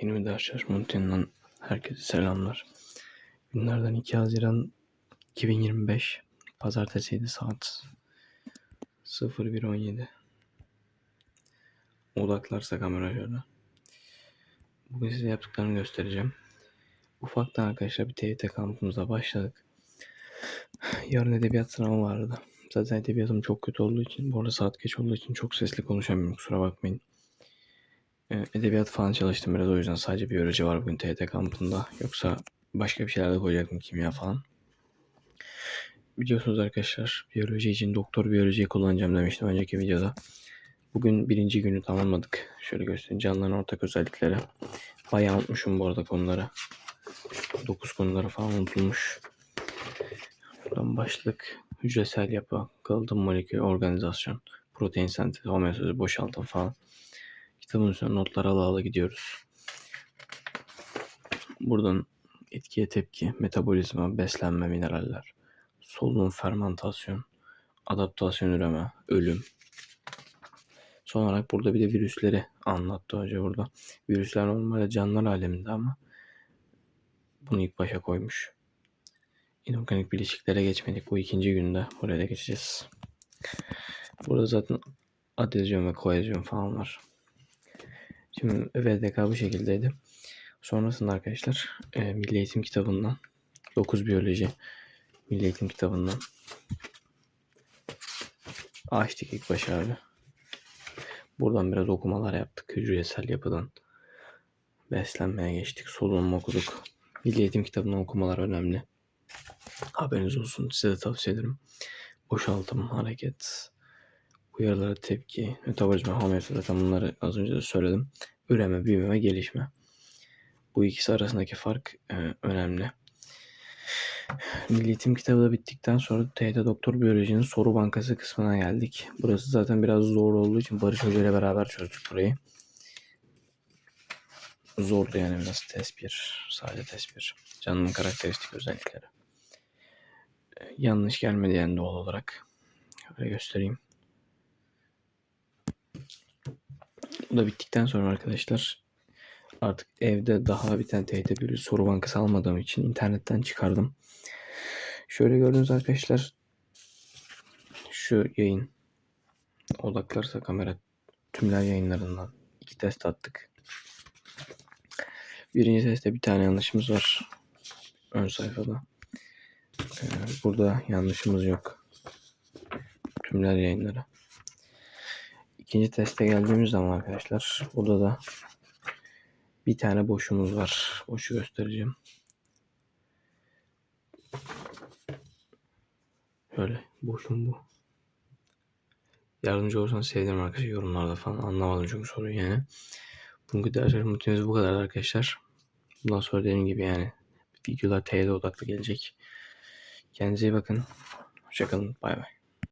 Yeni bir ders çalışmanın herkese selamlar. Günlerden 2 Haziran 2025 Pazartesiydi saat 01.17 Odaklarsa kamera şöyle. Bugün size yaptıklarını göstereceğim. Ufaktan arkadaşlar bir TYT kampımıza başladık. Yarın edebiyat sınavı vardı. Zaten edebiyatım çok kötü olduğu için, bu arada saat geç olduğu için çok sesli konuşamıyorum kusura bakmayın. Edebiyat falan çalıştım biraz o yüzden sadece biyoloji var bugün TYT kampında. Yoksa başka bir şeyler de koyacaktım kimya falan. Biliyorsunuz arkadaşlar biyoloji için doktor biyolojiyi kullanacağım demiştim önceki videoda. Bugün birinci günü tamamladık. Şöyle göstereyim canlıların ortak özellikleri. Bayağı unutmuşum bu arada konuları. 9 konuları falan unutulmuş. Buradan başlık, hücresel yapı, kalıtım molekül, organizasyon, protein sentezi, homeostazi, boşaltım falan. Kitabın üstüne notlar ala ala gidiyoruz. Buradan etkiye tepki, metabolizma, beslenme, mineraller, solunum, fermentasyon, adaptasyon üreme, ölüm. Son olarak burada bir de virüsleri anlattı hoca burada. Virüsler normalde canlılar aleminde ama bunu ilk başa koymuş. İnorganik bileşiklere geçmedik. Bu ikinci günde buraya da geçeceğiz. Burada zaten adezyon ve koezyon falan var. Şimdi VDK bu şekildeydi. Sonrasında arkadaşlar e, Milli Eğitim kitabından 9 biyoloji Milli Eğitim kitabından açtık ilk başa abi. Buradan biraz okumalar yaptık. Hücresel yapıdan beslenmeye geçtik. Solunum okuduk. Milli Eğitim kitabından okumalar önemli. Haberiniz olsun. Size de tavsiye ederim. Boşaltım, hareket, uyarılara tepki, metabolizma, homeostazi zaten bunları az önce de söyledim. Üreme, büyüme ve gelişme. Bu ikisi arasındaki fark e, önemli. Milli Eğitim kitabı da bittikten sonra TYT Doktor Biyoloji'nin soru bankası kısmına geldik. Burası zaten biraz zor olduğu için Barış Hoca ile beraber çözdük burayı. Zordu yani biraz test 1. Sadece test 1. Canlının karakteristik özellikleri. E, yanlış gelmedi yani doğal olarak. Öyle göstereyim. Bu da bittikten sonra arkadaşlar artık evde daha bir tane TYT bir soru bankası almadığım için internetten çıkardım. Şöyle gördüğünüz arkadaşlar şu yayın odaklarsa kamera tümler yayınlarından iki test attık. Birinci testte bir tane yanlışımız var. Ön sayfada. Ee, burada yanlışımız yok. Tümler yayınları. İkinci teste geldiğimiz zaman arkadaşlar burada da bir tane boşumuz var. Boşu göstereceğim. Böyle boşum bu. Yardımcı olursanız sevinirim arkadaşlar yorumlarda falan. Anlamadım çünkü soruyu yani. Bugünkü ders çalışmamız bu kadar arkadaşlar. Bundan sonra dediğim gibi yani videolar TYT odaklı gelecek. Kendinize iyi bakın. Hoşçakalın. Bay bay.